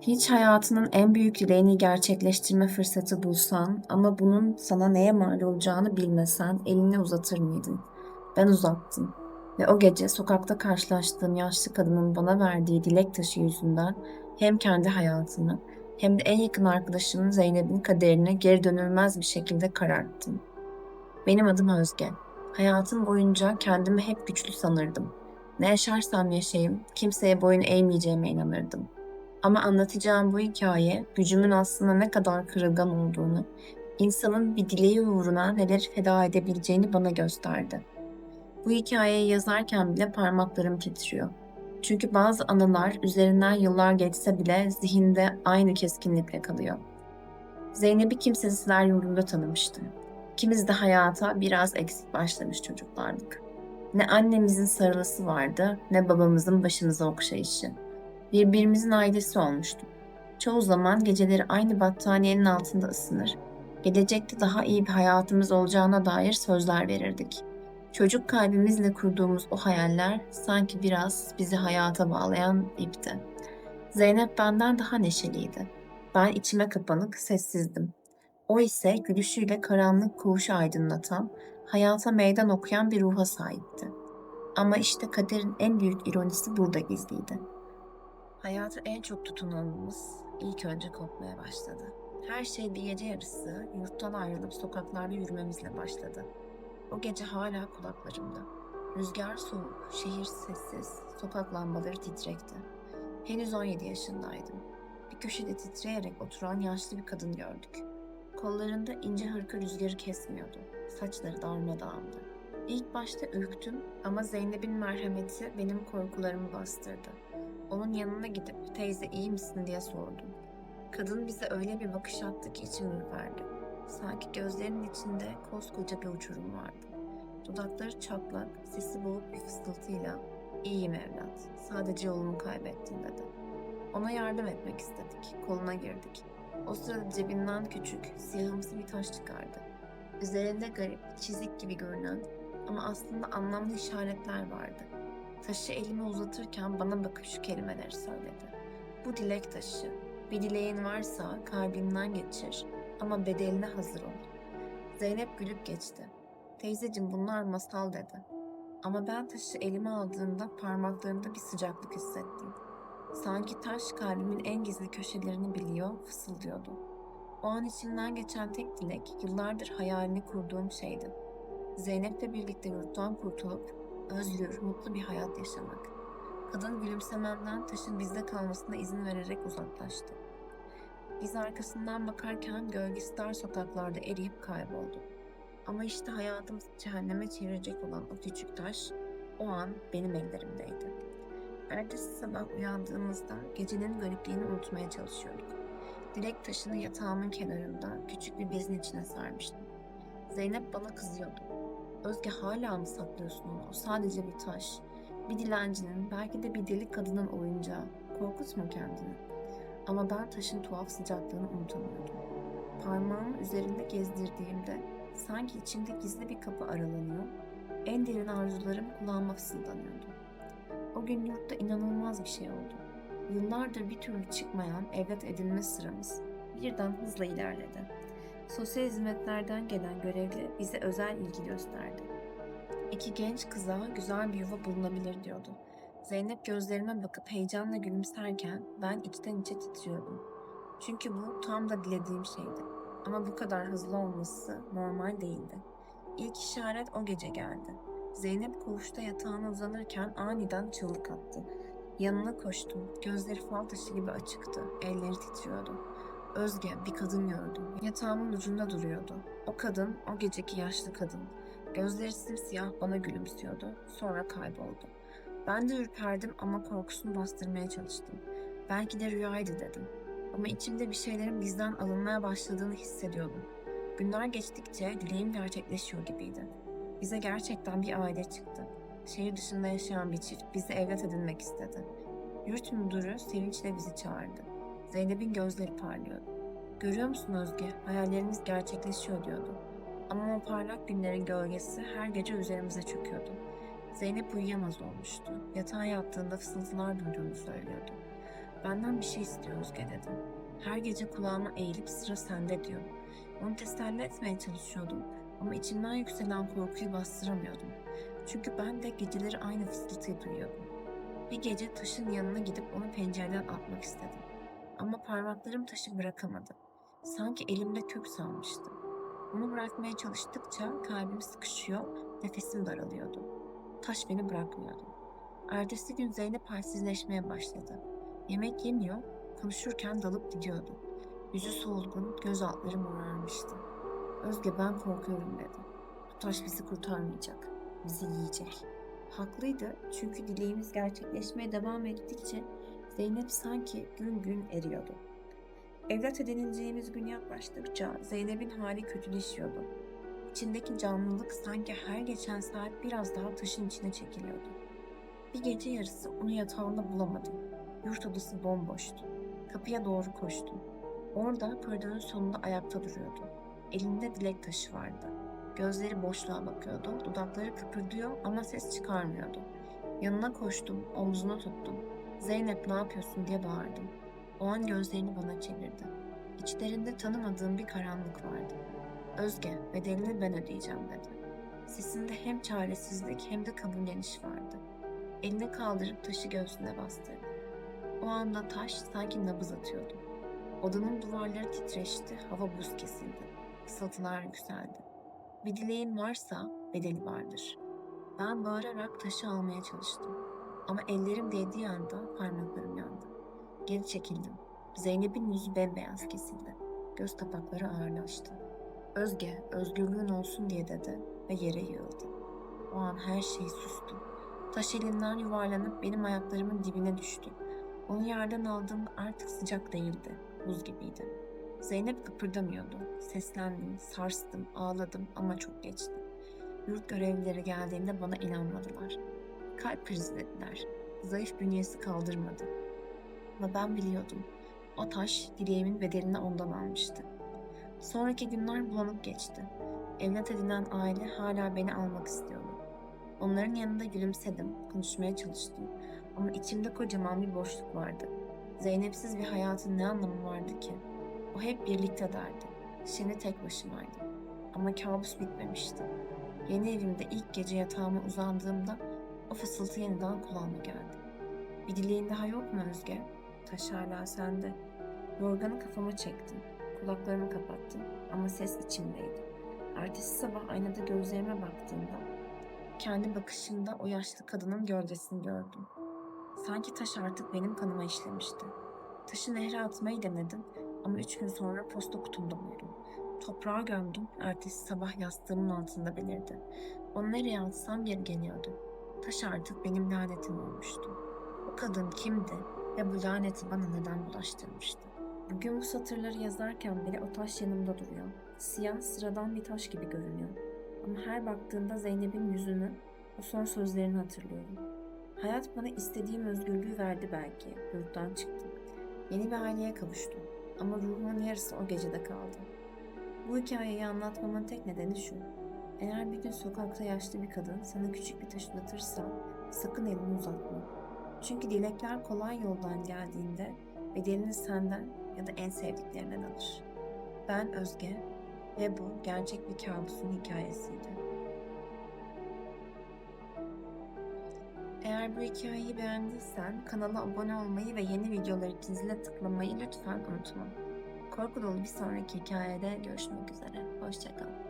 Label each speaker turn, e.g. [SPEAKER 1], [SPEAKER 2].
[SPEAKER 1] Hiç hayatının en büyük dileğini gerçekleştirme fırsatı bulsan ama bunun sana neye mal olacağını bilmesen elini uzatır mıydın? Ben uzattım. Ve o gece sokakta karşılaştığım yaşlı kadının bana verdiği dilek taşı yüzünden hem kendi hayatımı hem de en yakın arkadaşımın Zeynep'in kaderini geri dönülmez bir şekilde kararttım. Benim adım Özge. Hayatım boyunca kendimi hep güçlü sanırdım. Ne yaşarsam yaşayayım kimseye boyun eğmeyeceğime inanırdım. Ama anlatacağım bu hikaye gücümün aslında ne kadar kırılgan olduğunu, insanın bir dileği uğruna neler feda edebileceğini bana gösterdi. Bu hikayeyi yazarken bile parmaklarım titriyor. Çünkü bazı anılar üzerinden yıllar geçse bile zihinde aynı keskinlikle kalıyor. Zeynep'i kimsesizler yurdunda tanımıştı. İkimiz de hayata biraz eksik başlamış çocuklardık. Ne annemizin sarılısı vardı ne babamızın başımıza okşayışı. Birbirimizin ailesi olmuştuk. Çoğu zaman geceleri aynı battaniyenin altında ısınır. Gelecekte daha iyi bir hayatımız olacağına dair sözler verirdik. Çocuk kalbimizle kurduğumuz o hayaller sanki biraz bizi hayata bağlayan ipti. Zeynep benden daha neşeliydi. Ben içime kapanık, sessizdim. O ise gülüşüyle karanlık koğuşu aydınlatan, hayata meydan okuyan bir ruha sahipti. Ama işte kaderin en büyük ironisi burada gizliydi. Hayatı en çok tutunanımız ilk önce kopmaya başladı. Her şey bir gece yarısı yurttan ayrılıp sokaklarda yürümemizle başladı. O gece hala kulaklarımda. Rüzgar soğuk, şehir sessiz, sokak lambaları titrekti. Henüz 17 yaşındaydım. Bir köşede titreyerek oturan yaşlı bir kadın gördük. Kollarında ince hırka rüzgarı kesmiyordu. Saçları darmadağındı. İlk başta ürktüm ama Zeynep'in merhameti benim korkularımı bastırdı. Onun yanına gidip teyze iyi misin diye sordum. Kadın bize öyle bir bakış attı ki içim ürperdi. Sanki gözlerinin içinde koskoca bir uçurum vardı. Dudakları çatlak, sesi boğuk bir fısıltıyla ''İyiyim evlat, sadece yolumu kaybettim'' dedi. Ona yardım etmek istedik, koluna girdik. O sırada cebinden küçük, siyahımsı bir taş çıkardı. Üzerinde garip, çizik gibi görünen ama aslında anlamlı işaretler vardı. Taşı elime uzatırken bana bakıp şu kelimeleri söyledi. Bu dilek taşı. Bir dileğin varsa kalbimden geçir ama bedeline hazır ol. Zeynep gülüp geçti. Teyzecim bunlar masal dedi. Ama ben taşı elime aldığımda parmaklarımda bir sıcaklık hissettim. Sanki taş kalbimin en gizli köşelerini biliyor, fısıldıyordu. O an içinden geçen tek dilek yıllardır hayalini kurduğum şeydi. Zeynep'le birlikte yurttan kurtulup özgür, mutlu bir hayat yaşamak. Kadın gülümsememden taşın bizde kalmasına izin vererek uzaklaştı. Biz arkasından bakarken gölgesi dar sokaklarda eriyip kayboldu. Ama işte hayatımız cehenneme çevirecek olan o küçük taş o an benim ellerimdeydi. Ertesi sabah uyandığımızda gecenin garipliğini unutmaya çalışıyorduk. Dilek taşını yatağımın kenarında küçük bir bezin içine sarmıştım. Zeynep bana kızıyordu. Özge hala mı saklıyorsun onu? O sadece bir taş. Bir dilencinin, belki de bir deli kadının oyuncağı. Korkutma kendini. Ama ben taşın tuhaf sıcaklığını unutamıyordum. Parmağımı üzerinde gezdirdiğimde sanki içimde gizli bir kapı aralanıyor, en derin arzularım kulağıma fısıldanıyordu. O gün yurtta inanılmaz bir şey oldu. Yıllardır bir türlü çıkmayan evlat edinme sıramız birden hızla ilerledi. Sosyal hizmetlerden gelen görevli bize özel ilgi gösterdi. İki genç kıza güzel bir yuva bulunabilir diyordu. Zeynep gözlerime bakıp heyecanla gülümserken ben içten içe titriyordum. Çünkü bu tam da dilediğim şeydi. Ama bu kadar hızlı olması normal değildi. İlk işaret o gece geldi. Zeynep koğuşta yatağına uzanırken aniden çığlık attı. Yanına koştum. Gözleri fal taşı gibi açıktı. Elleri titriyordu. Özge bir kadın gördüm. Yatağımın ucunda duruyordu. O kadın, o geceki yaşlı kadın. Gözleri simsiyah bana gülümsüyordu. Sonra kayboldu. Ben de ürperdim ama korkusunu bastırmaya çalıştım. Belki de rüyaydı dedim. Ama içimde bir şeylerin bizden alınmaya başladığını hissediyordum. Günler geçtikçe dileğim gerçekleşiyor gibiydi. Bize gerçekten bir aile çıktı. Şehir dışında yaşayan bir çift bizi evlat edinmek istedi. Yurt müdürü sevinçle bizi çağırdı. Zeynep'in gözleri parlıyordu. Görüyor musun Özge? Hayallerimiz gerçekleşiyor diyordu. Ama o parlak günlerin gölgesi her gece üzerimize çöküyordu. Zeynep uyuyamaz olmuştu. Yatağa yattığında fısıltılar duyduğunu söylüyordu. Benden bir şey istiyor Özge dedi. Her gece kulağıma eğilip sıra sende diyor. Onu teselli etmeye çalışıyordum ama içimden yükselen korkuyu bastıramıyordum. Çünkü ben de geceleri aynı fısıltıyı duyuyordum. Bir gece taşın yanına gidip onu pencereden atmak istedim. Ama parmaklarım taşı bırakamadı. Sanki elimde kök salmıştı. Onu bırakmaya çalıştıkça kalbim sıkışıyor, nefesim daralıyordu. Taş beni bırakmıyordu. Ertesi gün Zeynep halsizleşmeye başladı. Yemek yemiyor, konuşurken dalıp gidiyordu. Yüzü solgun, göz altları morarmıştı. Özge ben korkuyorum dedi. Bu taş bizi kurtarmayacak, bizi yiyecek. Haklıydı çünkü dileğimiz gerçekleşmeye devam ettikçe Zeynep sanki gün gün eriyordu. Evlat edineceğimiz gün yaklaştıkça Zeynep'in hali kötüleşiyordu. İçindeki canlılık sanki her geçen saat biraz daha taşın içine çekiliyordu. Bir gece yarısı onu yatağında bulamadım. Yurt odası bomboştu. Kapıya doğru koştum. Orada koridorun sonunda ayakta duruyordu. Elinde dilek taşı vardı. Gözleri boşluğa bakıyordu, dudakları kıpırdıyor ama ses çıkarmıyordu. Yanına koştum, omzunu tuttum. Zeynep ne yapıyorsun diye bağırdım. O an gözlerini bana çevirdi. İçlerinde tanımadığım bir karanlık vardı. Özge, bedelini ben ödeyeceğim dedi. Sesinde hem çaresizlik hem de kabulleniş vardı. Elini kaldırıp taşı göğsüne bastırdı. O anda taş sanki nabız atıyordu. Odanın duvarları titreşti, hava buz kesildi. Fısıltılar yükseldi. Bir dileğin varsa bedeli vardır. Ben bağırarak taşı almaya çalıştım. Ama ellerim değdiği anda parmaklarım yandı. Geri çekildim. Zeynep'in yüzü bembeyaz kesildi. Göz kapakları ağırlaştı. Özge, özgürlüğün olsun diye dedi ve yere yığıldı. O an her şey sustu. Taş elinden yuvarlanıp benim ayaklarımın dibine düştü. Onu yerden aldığımda artık sıcak değildi, buz gibiydi. Zeynep kıpırdamıyordu. Seslendim, sarstım, ağladım ama çok geçti. Yurt görevlileri geldiğinde bana inanmadılar. Kalp krizi dediler. Zayıf bünyesi kaldırmadı. Ama ben biliyordum. O taş dileğimin bedelini ondan almıştı. Sonraki günler bulanık geçti. Evlat edinen aile hala beni almak istiyordu. Onların yanında gülümsedim, konuşmaya çalıştım. Ama içimde kocaman bir boşluk vardı. Zeynepsiz bir hayatın ne anlamı vardı ki? O hep birlikte derdi. Şimdi tek başımaydım. Ama kabus bitmemişti. Yeni evimde ilk gece yatağıma uzandığımda o fısıltı yeniden kulağıma geldi. Bir dileğin daha yok mu Özge? Taş hala sende. Yorganı kafama çektim. Kulaklarımı kapattım ama ses içimdeydi. Ertesi sabah aynada gözlerime baktığımda kendi bakışımda o yaşlı kadının gölgesini gördüm. Sanki taş artık benim kanıma işlemişti. Taşı nehre atmayı denedim ama üç gün sonra posta kutumda buldum. Toprağa gömdüm, ertesi sabah yastığımın altında belirdi. Onu nereye atsam geri geliyordu. Taş artık benim lanetim olmuştu. O kadın kimdi ve bu laneti bana neden bulaştırmıştı? Bugün bu satırları yazarken bile o taş yanımda duruyor. Siyah sıradan bir taş gibi görünüyor. Ama her baktığımda Zeynep'in yüzünü, o son sözlerini hatırlıyorum. Hayat bana istediğim özgürlüğü verdi belki. Yurttan çıktım. Yeni bir aileye kavuştum. Ama ruhumun yarısı o gecede kaldı. Bu hikayeyi anlatmamın tek nedeni şu. Eğer bir gün sokakta yaşlı bir kadın sana küçük bir taş uzatırsa sakın elini uzatma. Çünkü dilekler kolay yoldan geldiğinde bedelini senden ya da en sevdiklerinden alır. Ben Özge ve bu gerçek bir kabusun hikayesiydi. Eğer bu hikayeyi beğendiysen kanala abone olmayı ve yeni videolar için zile tıklamayı lütfen unutma. Korku dolu bir sonraki hikayede görüşmek üzere. Hoşçakal.